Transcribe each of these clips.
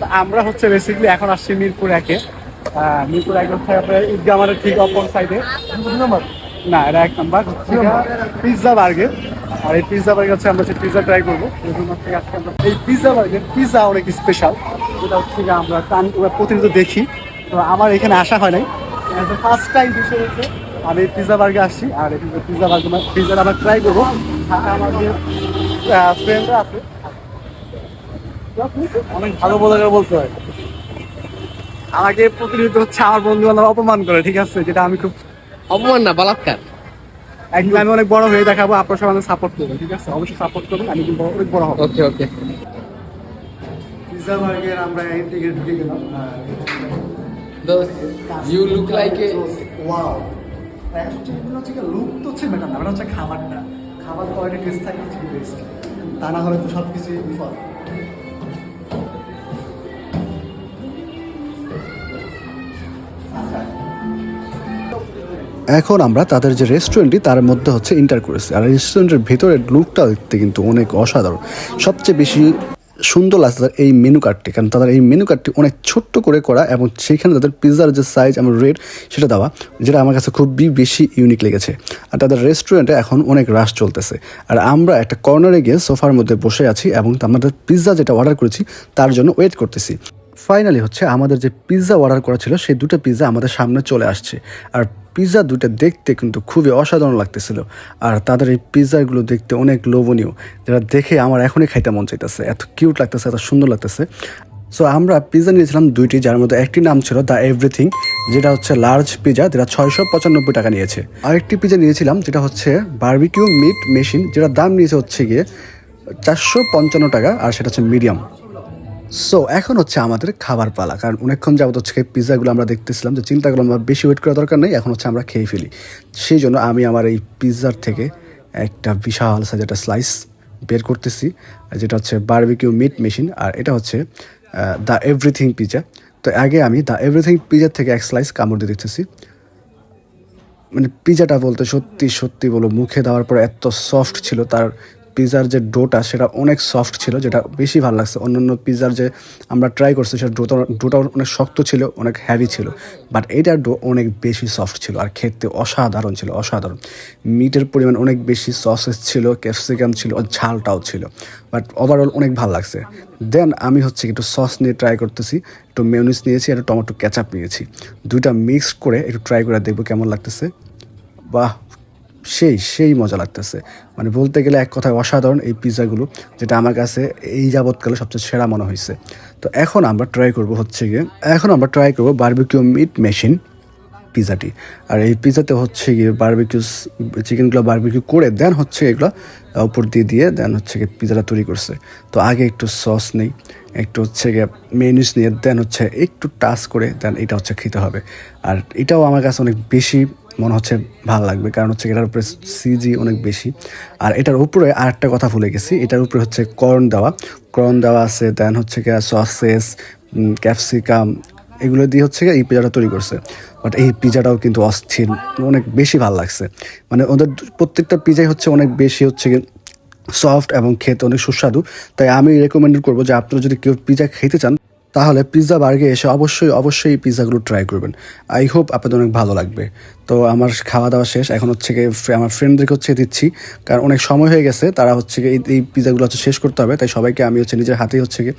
তো আমরা হচ্ছে বেসিক্যালি এখন আসছি মিরপুর একে। মিরপুর এক হচ্ছে আপনার ঈদগাহ আমাদের ঠিক অপর সাইডে না এটা এক নাম্বার। পিৎজা বার্গের আর এই পিৎজা বার্গার হচ্ছে আমরা পিৎজা ট্রাই করব। এই পিৎজা বার্গের পিৎজা অনেক স্পেশাল যেটা হচ্ছে আমরা টান- প্রতিনিয়ত দেখি। তো আমার এখানে আসা হয় নাই। ফার্স্ট টাইম বিষয় হচ্ছে আমি পিৎজা বার্গে আসছি। আর এই পিৎজা বার্গার পিৎজাটা আমরা ট্রাই করব। আমার যে ফ্রেন্ডরা আছে। অনেক ভালো বলে বলতে হয়। আমাকে প্রতিনিয়ত হচ্ছে আমার বন্ধু বান্ধব অপমান করে ঠিক আছে? যেটা আমি খুব অপমান না বলাৎকার। একদিন আমি অনেক বড় হয়ে দেখাবো আপনার সবাই সাপোর্ট করবেন ঠিক আছে? অবশ্যই সাপোর্ট করবেন আমি কিন্তু অনেক বড় হব। ওকে ওকে বার্গের আমরা এন্ট্রিকে ঢুকে গেলাম। You look like a wow হচ্ছে লুক তো হচ্ছে ম্যাডাম না হচ্ছে খাবারটা। খাবার কোয়ালিটি টেস্ট থাকে বেস্ট তা না হলে তো সব কিছুই এখন আমরা তাদের যে রেস্টুরেন্টটি তার মধ্যে হচ্ছে ইন্টার করেছি। আর রেস্টুরেন্টের ভেতরের লুকটা দেখতে কিন্তু অনেক অসাধারণ। সবচেয়ে বেশি সুন্দর লাগছে তাদের এই মেনু কার্ডটি কারণ তাদের এই মেনু কার্ডটি অনেক ছোট্ট করে করা এবং সেখানে তাদের পিৎজার যে সাইজ এবং রেট সেটা দেওয়া, যেটা আমার কাছে খুবই বেশি ইউনিক লেগেছে। আর তাদের রেস্টুরেন্টে এখন অনেক রাশ চলতেছে। আর আমরা একটা কর্নারে গিয়ে সোফার মধ্যে বসে আছি এবং আমাদের পিৎজা যেটা অর্ডার করেছি, তার জন্য ওয়েট করতেছি। ফাইনালি হচ্ছে আমাদের যে পিৎজা অর্ডার করা ছিল, সেই দুটো পিৎজা আমাদের সামনে চলে আসছে। আর পিৎজা দুটো দেখতে কিন্তু খুবই অসাধারণ লাগতেছিল। আর তাদের এই পিৎজাগুলো দেখতে অনেক লোভনীয়। যেটা দেখে আমার এখনই খাইতে মন চাইতেছে, এত কিউট লাগতেছে, এত সুন্দর লাগতেছে। সো আমরা পিৎজা নিয়েছিলাম দুইটি, যার মধ্যে একটি নাম ছিল দ্য এভরিথিং যেটা হচ্ছে লার্জ পিৎজা যেটা ছয়শো পঁচানব্বই টাকা নিয়েছে। আরেকটি পিৎজা নিয়েছিলাম, যেটা হচ্ছে বার্বিকিউ মিট মেশিন যেটা দাম নিয়েছে হচ্ছে গিয়ে চারশো পঞ্চান্ন টাকা, আর সেটা হচ্ছে মিডিয়াম সো এখন হচ্ছে আমাদের খাবার পালা। কারণ অনেকক্ষণ যাবত হচ্ছে পিৎজাগুলো আমরা দেখতেছিলাম যে চিন্তা করলাম আমরা বেশি ওয়েট করা দরকার নেই, এখন হচ্ছে আমরা খেয়ে ফেলি। সেই জন্য আমি আমার এই পিৎজার থেকে একটা বিশাল সাইজ একটা স্লাইস বের করতেছি, যেটা হচ্ছে বারবিকিউ মিট মেশিন আর এটা হচ্ছে দ্য এভরিথিং পিৎজা তো আগে আমি দ্য এভরিথিং পিৎজার থেকে এক স্লাইস কামড় দিয়ে দিতেছি। মানে পিজাটা বলতে সত্যি সত্যি বলো, মুখে দেওয়ার পর এত সফট ছিল, তার পিজার যে ডোটা সেটা অনেক সফট ছিল, যেটা বেশি ভালো লাগছে। অন্যান্য পিজার যে আমরা ট্রাই করছি, সেটা ডোটা ডোটা অনেক শক্ত ছিল, অনেক হ্যাভি ছিল। বাট এটার ডো অনেক বেশি সফট ছিল আর খেতে অসাধারণ ছিল, অসাধারণ। মিটের পরিমাণ অনেক বেশি সসেস ছিল ক্যাপসিকাম ছিল ঝালটাও ছিল। বাট ওভারঅল অনেক ভালো লাগছে। দেন আমি হচ্ছে একটু সস নিয়ে ট্রাই করতেছি, একটু মেয়নিস নিয়েছি আর টমেটো ক্যাচাপ নিয়েছি। দুইটা মিক্স করে একটু ট্রাই করে দেখব কেমন লাগতেছে। বাহ! সেই সেই মজা লাগতেছে। মানে বলতে গেলে এক কথায় অসাধারণ এই পিৎজাগুলো যেটা আমার কাছে এই যাবৎকালে সবচেয়ে সেরা মনে হয়েছে। তো এখন আমরা ট্রাই করব হচ্ছে গিয়ে, এখন আমরা ট্রাই করব বার্বিকিউ মিট মেশিন পিৎজাটি আর এই পিৎজাতে হচ্ছে গিয়ে বার্বিকিউ চিকেনগুলো বার্বিকিউ করে দেন হচ্ছে এগুলো উপর দিয়ে দিয়ে দেন হচ্ছে গিয়ে পিৎজাটা তৈরি করছে। তো আগে একটু সস নেই, একটু হচ্ছে গিয়ে মেনুস নিয়ে দেন হচ্ছে একটু টাচ করে দেন এটা হচ্ছে খেতে হবে। আর এটাও আমার কাছে অনেক বেশি মনে হচ্ছে ভালো লাগবে। কারণ হচ্ছে এটার উপরে সিজি অনেক বেশি। আর এটার উপরে আর একটা কথা ভুলে গেছি। এটার উপরে হচ্ছে কর্ন দেওয়া। কর্ন দেওয়া আছে দেন হচ্ছে গিয়ে সসেস ক্যাপসিকাম এগুলো দিয়ে হচ্ছে এই পিজাটা তৈরি করছে। বাট এই পিজাটাও কিন্তু অস্থির, অনেক বেশি ভালো লাগছে। মানে ওদের প্রত্যেকটা পিজাই হচ্ছে অনেক বেশি হচ্ছে সফট এবং খেতে অনেক সুস্বাদু। তাই আমি রেকমেন্ড করব যে আপনারা যদি কেউ পিজা খেতে চান তাহলে পিৎজা বার্গে এসে অবশ্যই অবশ্যই পিৎজাগুলো ট্রাই করবেন। আই হোপ আপনাদের অনেক ভালো লাগবে। তো আমার খাওয়া দাওয়া শেষ। এখন হচ্ছে গিয়ে আমার ফ্রেন্ডদেরকে হচ্ছে দিচ্ছি। কারণ অনেক সময় হয়ে গেছে, তারা হচ্ছে গিয়ে এই- পিৎজাগুলো হচ্ছে শেষ করতে হবে। তাই সবাইকে আমি হচ্ছে নিজের হাতেই হচ্ছে গিয়ে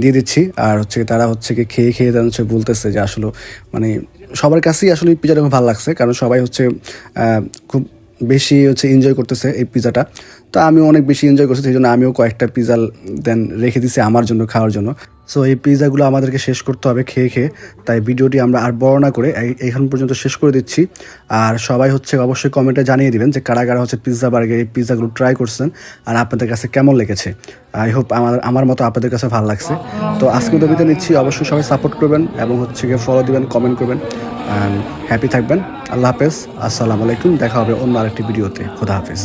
দিয়ে দিচ্ছি। আর হচ্ছে তারা হচ্ছে গিয়ে খেয়ে খেয়ে দেন হচ্ছে বলতেছে যে আসলে মানে সবার কাছেই আসলে এই পিৎজাটা খুব ভালো লাগছে। কারণ সবাই হচ্ছে খুব বেশি হচ্ছে এনজয় করতেছে এই পিজাটা তো আমি অনেক বেশি এনজয় করছি। সেই জন্য আমিও কয়েকটা পিজা দেন রেখে দিছি আমার জন্য, খাওয়ার জন্য। সো এই পিজাগুলো আমাদেরকে শেষ করতে হবে খেয়ে খেয়ে। তাই ভিডিওটি আমরা আর বড় না করে এইখান পর্যন্ত শেষ করে দিচ্ছি। আর সবাই হচ্ছে অবশ্যই কমেন্টে জানিয়ে দিবেন যে কারা কারা হচ্ছে পিৎজা বার্গার এই পিৎজাগুলো ট্রাই করছেন আর আপনাদের কাছে কেমন লেগেছে। আই হোপ আমার আমার মতো আপনাদের কাছে ভালো লাগছে। তো আজকে তো বিদায় নিচ্ছি। অবশ্যই সবাই সাপোর্ট করবেন এবং হচ্ছে গিয়ে ফলো দিবেন কমেন্ট করবেন হ্যাপি থাকবেন। আল্লাহ হাফেজ। আসসালামু আলাইকুম। দেখা হবে অন্য আরেকটি ভিডিওতে খোদা হাফেজ।